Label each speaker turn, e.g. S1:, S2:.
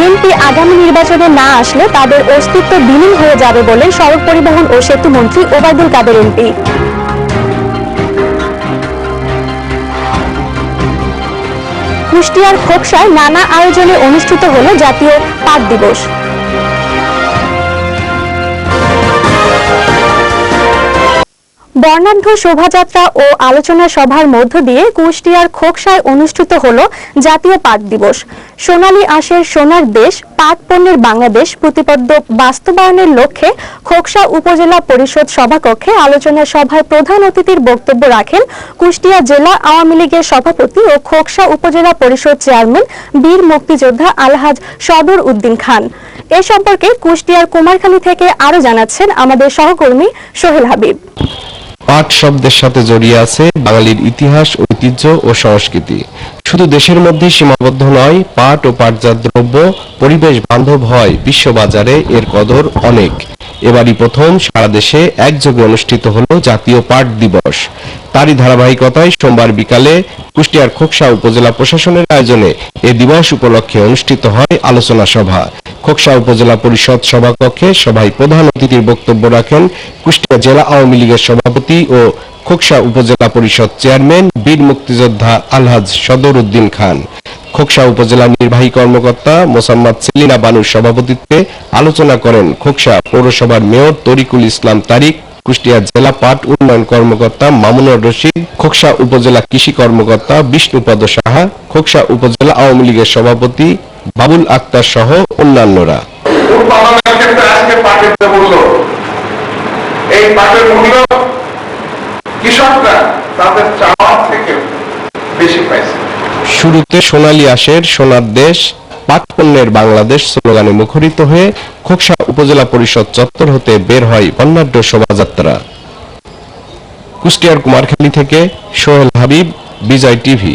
S1: প্রার্থী আগামী নির্বাচনে না আসলে তাদের অস্তিত্ব বিলীন হয়ে যাবে বলে সড়ক পরিবহন ও সেতু মন্ত্রী ওবায়দুল কাদের এমপি। কুষ্টিয়ার খোকসায় নানা আয়োজনে অনুষ্ঠিত হল জাতীয় পাট দিবস। বর্ণাঢ্য শোভাযাত্রা ও আলোচনা সভার মধ্য দিয়ে কুষ্টিয়ার খোকসায় অনুষ্ঠিত হল জাতীয় পাট দিবস। সোনালী আঁশের সোনার দেশ পাট পণ্যের বাংলাদেশ প্রতিপাদ্য বাস্তবায়নের লক্ষ্যে খোকসা উপজেলা পরিষদ সভাকক্ষে আলোচনা সভায় প্রধান অতিথির বক্তব্য রাখেন কুষ্টিয়া জেলা আওয়ামী লীগের সভাপতি ও খোকসা উপজেলা পরিষদ চেয়ারম্যান বীর মুক্তিযোদ্ধা আলহাজ সদর উদ্দিন খান। এ সম্পর্কে কুষ্টিয়ার কুমারখালী থেকে আরও জানাচ্ছেন আমাদের সহকর্মী সোহেল হাবিব।
S2: পাট শব্দের সাথে জড়িয়ে আছে বাঙালির ইতিহাস, ঐতিহ্য ও সংস্কৃতি। শুধু দেশের মধ্যে সীমাবদ্ধ নয়, পাট ও পাটজাত দ্রব্য, পরিবেশ বান্ধব হয় বিশ্ববাজারে, এর কদর অনেক। এবারই প্রথম সারা দেশে একযোগে অনুষ্ঠিত হলো জাতীয় পাট দিবস। তারই ধারাবাহিকতায় সোমবার বিকালে কুষ্টিয়ার খোকসা উপজেলা প্রশাসনের আয়োজনে এ দিবস উপলক্ষে অনুষ্ঠিত হয় আলোচনা সভা। খোকসা উপজেলা পরিষদ সভাকক্ষে সভায় প্রধান অতিথির বক্তব্য রাখেন কুষ্টিয়া জেলা আওয়ামী লীগের সভাপতি ও খোকসা উপজেলা পরিষদ চেয়ারম্যান বীর মুক্তিযোদ্ধা আলহাজ সদর উদ্দিন খান। খোকসা উপজেলা নির্বাহী কর্মকর্তা মোসাম্মদ সেলিনা বানুর সভাপতিত্বে আলোচনা করেন খোকসা পৌরসভার মেয়র তরিকুল ইসলাম তারিক কুষ্টিয়া জেলা পাট উন্নয়ন কর্মকর্তা মামুনুর রশিদ খোকসা উপজেলা কৃষি কর্মকর্তা বিষ্ণুপদ সাহা খোকসা উপজেলা আওয়ামী লীগের সভাপতি বাবুল আক্তার সহ অন্যান্যরা।
S3: এই পাটের মূল্য কৃষকরা তাদের চাওয়ার থেকে বেশি পাইছে।
S2: শুরুতে সোনালী আশের সোনার দেশ পাট পণ্যের বাংলাদেশ স্লোগানে মুখরিত হয়ে খোকসা উপজেলা পরিষদ চত্বর হতে বের হয় বন্যাঢ্য শোভাযাত্রা। কুষ্টিয়ার কুমারখালী থেকে সোহেল হাবিব, বিজয় টিভি।